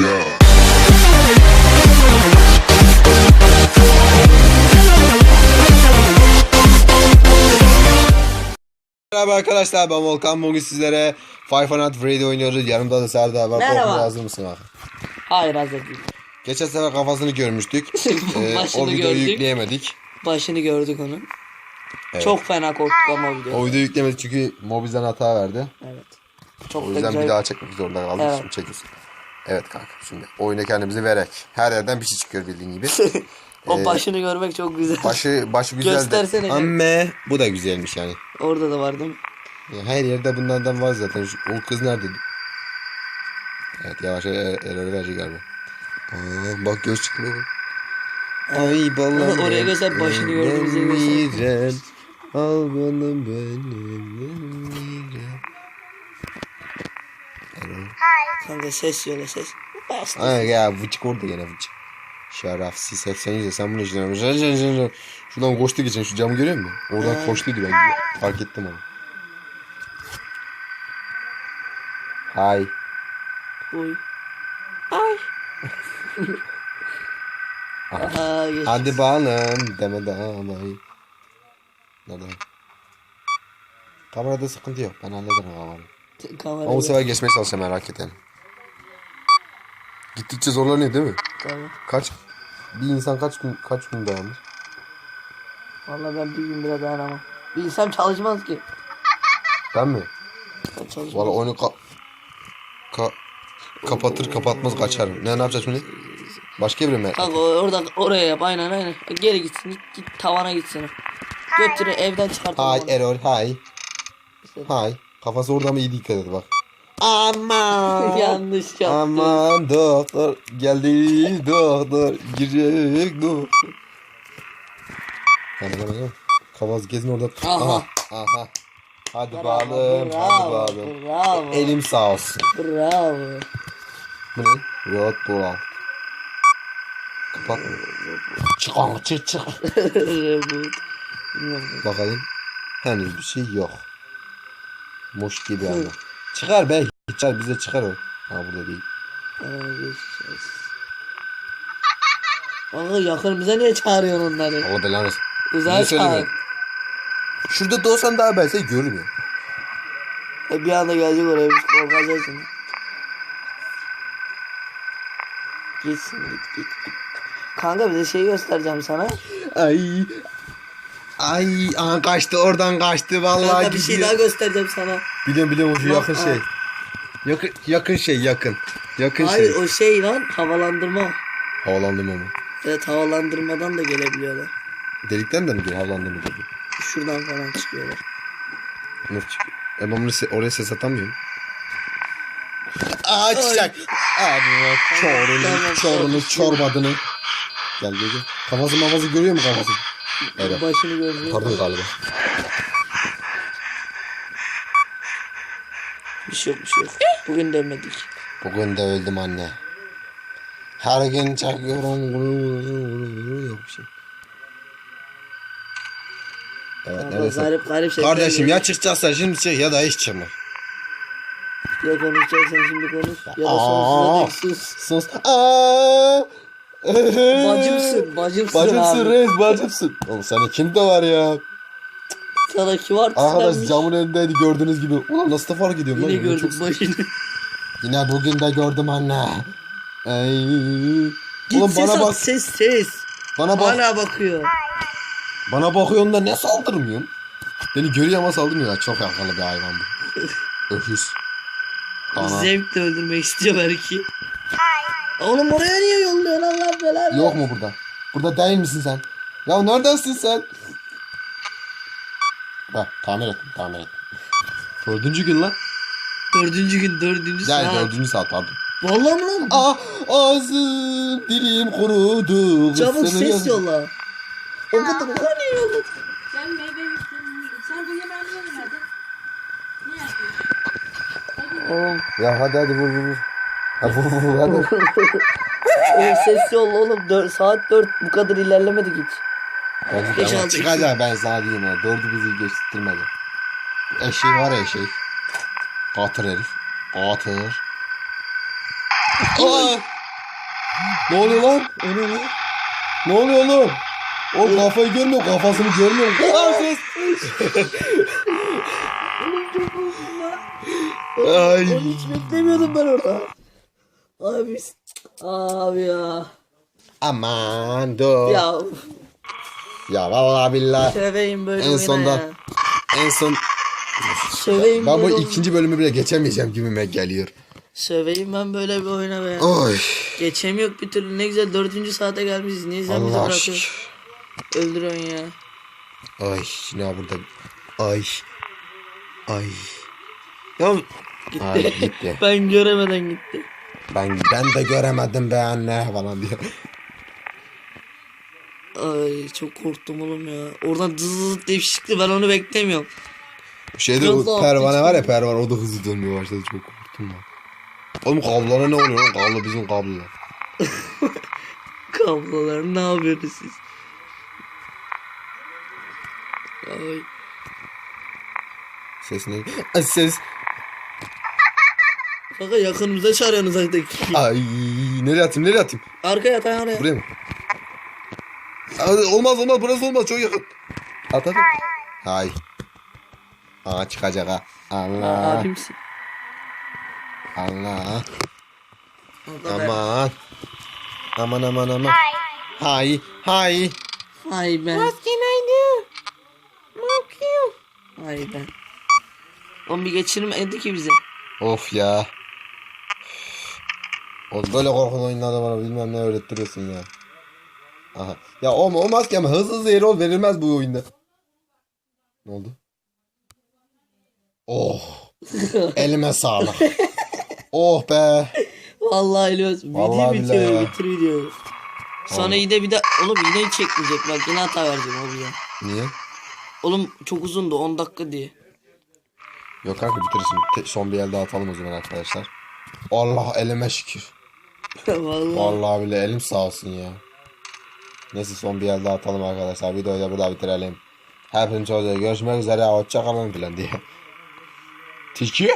Yeah. Merhaba arkadaşlar ben Volkan bugün sizlere Five Nights at Freddy oynuyoruz. Yanımda da Serdar var. Merhaba. Korkmaya hazır mısın abi? Hayır hazır değil. Geçen sefer kafasını görmüştük. Ee, Başını o videoyu gördük. yükleyemedik. Başını gördük onun. Evet. Çok fena korktuk ama o video. O videoyu yüklemedik çünkü Mobizen hata verdi. Evet. Çok O da yüzden güzel. bir daha çekmek zorunda kaldık. Evet. Şimdi çekiyoruz. Evet kanka şimdi oyuna kendimizi vererek. Her yerden bir şey çıkıyor bildiğin gibi. O Ee, başını görmek çok güzel. Başı başı güzeldi. Göstersene. Ama bu da güzelmiş yani. Orada da vardım. Ya her yerde bunlardan var zaten. Şu, o kız nerede? Evet yavaş yavaş error verecek galiba. Aa, bak göz çıktı baba. Ay balım. Oraya göster, başını gördüğümüzde göster. Al balım benim. Error. Kanka ses yola ses. Bastı. Ay ya vıçık orada gene vıçık. Şerefsiz 80 yüze sen bunu. Jın jın jın jın. Şuradan koştu geçen şu camı görüyor musun? Oradan Ee. koştuydu ben. Fark ettim onu. Hay. Uy. Ay. Aha geç. Hadi balım deme damayı. Nerede? Kamerada sıkıntı yok. Ben hallederim kamerayı. Kamera. Ama bu sefer geçmeye çalışacağım merak etme. Gittikçe zorlanıyor değil mi? Tamam. Kaç bir insan kaç gün kaç gün dayanır? Valla ben bir gün bile dayanamam. Bir insan çalışmaz ki. Ben mi? Ben çalışmaz. Valla onu ka ka kapatır kapatmaz kaçarım. Ne ne yapacağız şimdi? Başka bir mi? Kanka o- orada oraya yap aynen aynen. Geri gitsin git, git tavana gitsin. Götür evden çıkart. Hay error hay. Hay. Kafası orada mı iyi dikkat et bak. Aman. Yanlış yaptı. Aman doktor geldi doktor girecek doktor. Hadi bana gel. Kafası gezin orada. Aha. Aha. Hadi Bravo, bağlım. Hadi bravo, bağlım. Bravo. Elim sağ olsun. Bravo. Bu ne? Rahat bul Kapat. Çık onu çık çık. Bakalım. Henüz bir şey yok. Moş gibi ama. Çıkar be. Çıkar bize çıkar o. Ha burada değil. Aa, geçeceğiz. Kanka yakınımıza niye çağırıyorsun onları? Allah belanı versin. Uzağa Bize söyleme. çağır. Şurada doğsan daha ben seni görmüyor. E, bir anda gelecek oraya biz korkacaksın. Gitsin git git git. Kanka bir de şey göstereceğim sana. Ay. Ay aha kaçtı oradan kaçtı vallahi Kanka bir şey gidiyor. daha göstereceğim sana. Biliyorum biliyorum şu Bak, yakın şey. Yakın, yakın şey yakın. Yakın Hayır şey. o şey lan havalandırma. Havalandım ama. Evet havalandırmadan da gelebiliyorlar. Delikten de mi geliyor? Havalandım mı dedi. Şuradan falan çıkıyorlar. Nur çıkıyor. E ben bunu se- oraya ses atamıyorum. Aa çıkacak. Abi çorunu, Tamam, çorunu, çorbadını. Gel gel gel. Kafası mafası görüyor mu kafası? Evet. Başını görüyor. Pardon galiba. Bir şey yok bir şey yok. Bugün demedik. Bugün de öldüm anne. Her gün çakıyorum. Yok bir şey. Evet, neyse. garip garip sesler Kardeşim ya çıkacaksan şimdi çık ya da hiç çıkma. Ya konuşacaksan şimdi konuş. Ya da Aa. sonsuza dek sus. Sus. Aa! Bacımsın, bacımsın, Bacımsın abi. reis bacımsın. Oğlum senin kim de var ya. Kim var? Arkadaş camın önündeydi gördüğünüz gibi. Ulan nasıl da fark ediyorum Yine lan. Çok- başını. Yine bugün de gördüm anne. Ay. Git Oğlum ses bana bak. ses ses. Bana bak. Hala bakıyor. Bana bakıyorsun da ne saldırmıyorsun? Beni görüyor ama saldırmıyor. Çok yakalalı bir hayvan bu. Öküz. Dana. Zevkle öldürmek istiyor belki. Oğlum oraya niye yolluyorsun Allah belanı? Yok mu burada? Burada değil misin sen? Ya neredesin sen? Bak tamir ettim tamir ettim. Dördüncü gün lan. Dördüncü gün dördüncü Yani saat. dördüncü saat pardon. Vallahi mı lan? Ah ağzım dilim kurudu. Çabuk ses yaz- yolla. O kadar oraya niye yolladın? Sen meyve. Sen bu yemeği niye yemedin? Niye yapıyorsun? Oğlum, Ya hadi hadi vur vur vur. Ha, vur vur vur hadi. oğlum ses yolla oğlum. Dör, saat dört bu kadar ilerlemedik hiç. Hadi Beş, tamam altı, çıkacak ben sana diyeyim ya. Dördü bizi geçtirmedi. Eşeği var ya eşeği. Katır herif. Katır. Aa! Ne oluyor lan? O ne lan? Ne oluyor oğlum? O kafayı görmüyor, kafasını görmüyor. Aa ses. Ay. Onu hiç beklemiyordum ben orada. Abi abi ya. Aman dur. Ya, Ya vallahi billahi. söveyim böyle En sonda- ya. En son Söveyim ben bu böyle ikinci bölümü bile geçemeyeceğim gibime geliyor. Söveyim ben böyle bir oyuna be. Oy. Geçemiyor bir türlü ne güzel dördüncü saate gelmişiz. Niye sen bizi bırakıyorsun? Öldürüyorsun ya. Ay ne burada. Ay. Ay. Ya Ay gitti. gitti. ben göremeden gitti. Ben ben de göremedim be anne falan diye. Ay çok korktum oğlum ya. Oradan dız dız diye bir şey çıktı ben onu beklemiyorum. Şeyde Biraz o daha pervane var ya pervane o da hızlı dönmeye başladı çok korktum ben. Oğlum kablolara ne oluyor lan? Kablo bizim kablolar. Kablolar ne yapıyorsunuz siz? Ay. Ses ne? Ay, Ses. Kanka yakınımıza çağırıyorsun uzaktaki. Ay nereye atayım nereye atayım? Arkaya at oraya. Buraya mı? Olmaz olmaz burası olmaz çok yakın. At at. Hay. Aa çıkacak ha. Allah. Abimsin. Allah. Aman. Aman aman aman. Hay. Hay. Ay ben. What can I do? Ne yapıyor? Ay ben. Oğlum bir geçirmedi ki bize. Of ya. O böyle korkulu oyunlarda bana bilmem ne öğrettiriyorsun ya. Aha. Ya o, o maske ama hızlı hızlı yere ol verilmez bu oyunda. Ne oldu? Oh. Elime sağlık. oh be. Vallahi Elios. Video Vallahi billahi bitiyor. ya. Bitir video. Sonra Vallahi. yine bir de oğlum yine çekmeyecek bak yine hata vereceğim o bize. Niye? Oğlum çok uzundu 10 dakika diye. Yok kanka bitirsin. Te- son bir el daha atalım o zaman arkadaşlar. Allah elime şükür. Vallahi. Vallahi bile elim sağ olsun ya. Neyse son bir el daha atalım arkadaşlar. Videoyu da burada bitirelim. Hepiniz çocuğa görüşmek üzere. Hoşçakalın filan diye. Tilki?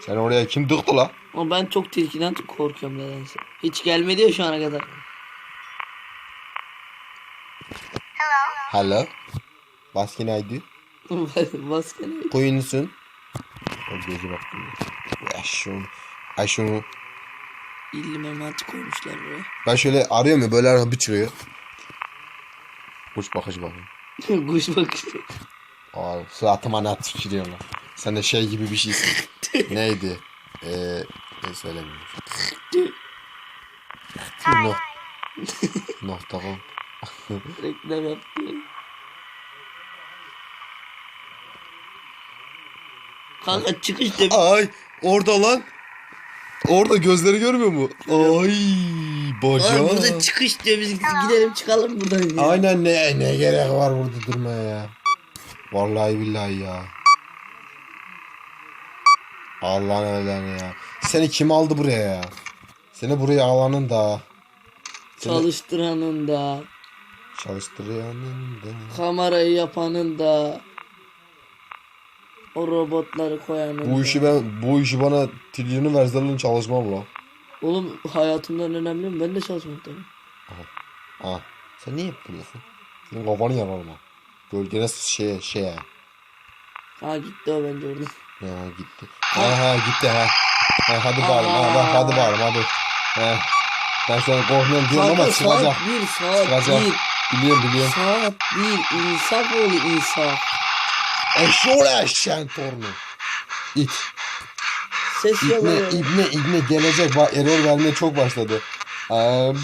Sen oraya kim dıktı la? Ama ben çok tilkiden korkuyorum nedense. Hiç gelmedi ya şu ana kadar. Hello. What's can I do? Maskeni. Queen'sin. O gözü bak. Ay şunu. Ay şunu. İlli memati koymuşlar buraya. Ben şöyle arıyorum ya böyle arada bir çıkıyor. Uç bakıcı bakayım. Kuş bakışı. Aa, suratıma ne tükürüyorsun lan. Sen de şey gibi bir şeysin. Neydi? Eee ne söylemiyorum. no. Nokta com. Reklam yaptı. Kanka çıkış demiş. Ay orada lan. Orada gözleri görmüyor mu? Ay bacağı. burada çıkış diyor biz gidelim çıkalım buradan ya. Aynen ne ne gerek var burada durmaya ya. Vallahi billahi ya. Allah'ın öyle ya. Seni kim aldı buraya ya? Seni buraya alanın da. Seni Çalıştıranın da, çalıştıranın da. kamerayı yapanın da, o robotları koyanın Bu işi ben bu işi bana trilyonu verseler çalışmam lan. Oğlum hayatımdan önemli mi? Ben de çalışmaktayım. Ha. Sen niye yapıyorsun? Senin kafanı yararım ha. Gölgene şey şey ha. Gitti o bence orada. Ya gitti. Ha ha gitti ha. Ha hadi bağırma ha bak hadi bağırma hadi. Ha. Ben an korkmuyorum diyorum ama çıkacak. saat bir, saat Çıkacak. bir, Biliyorum biliyorum. saat bir, insaf oğlu insaf. Eşşoğlu eşeğin torunu. İt. Ses İbne, yalan. İbne, İbne gelecek. Bak error vermeye çok başladı.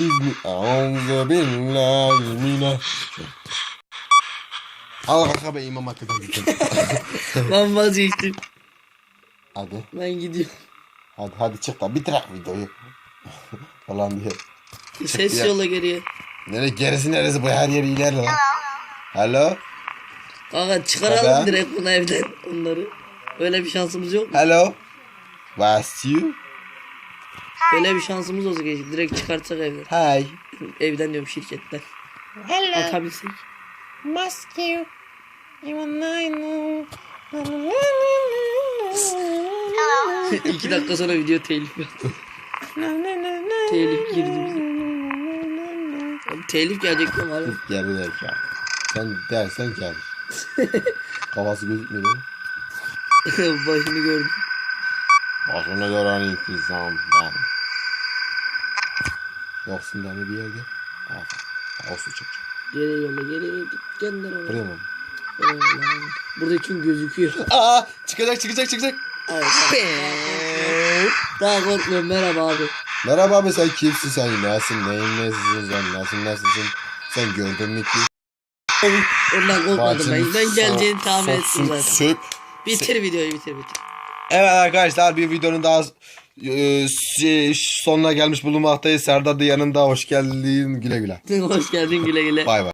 Biz mi? Auzu billahi mine. Al kanka be imam hatip'e gittim. Ben vazgeçtim. hadi. Ben gidiyorum. Hadi hadi çık da bitirek videoyu. Falan diye. Ses ya. yola geriye. Nere gerisi neresi bu her yer ilerle lan. Hello. Kanka çıkaralım Tabii. direkt bunu evden onları. Öyle bir şansımız yok mu? Hello. What's you? Öyle bir şansımız olsa keşke direkt çıkartsak evden. Hi. Evden diyorum şirketten. Hello, Atabilsek. must you? Even I know. İki dakika sonra video telif na. Telif girdi bize. Oğlum Telif gelecek mi var? Geri zekalı. Sen dersen gel. Kafası gözükmüyor. Başını gördüm. Başına gören intizam ben. Yoksun yani bir yerde. Aferin. Olsun çok. Geri yola geri git gönder onu. Buraya mı? Burada için gözüküyor. Aa çıkacak çıkacak çıkacak. Evet. Daha korkmuyorum merhaba abi. Merhaba abi sen kimsin sen nesin neyin nesisin sen nasıl nasılsın sen gördün mü ki? Ondan korkmadım ben. Ben geleceğini tahmin ettim zaten. Söp. Bitir videoyu bitir bitir. Evet arkadaşlar bir videonun daha e, sonuna gelmiş bulunmaktayız. Serdar da yanında hoş geldin güle güle. Hoş geldin güle güle. Bay bay.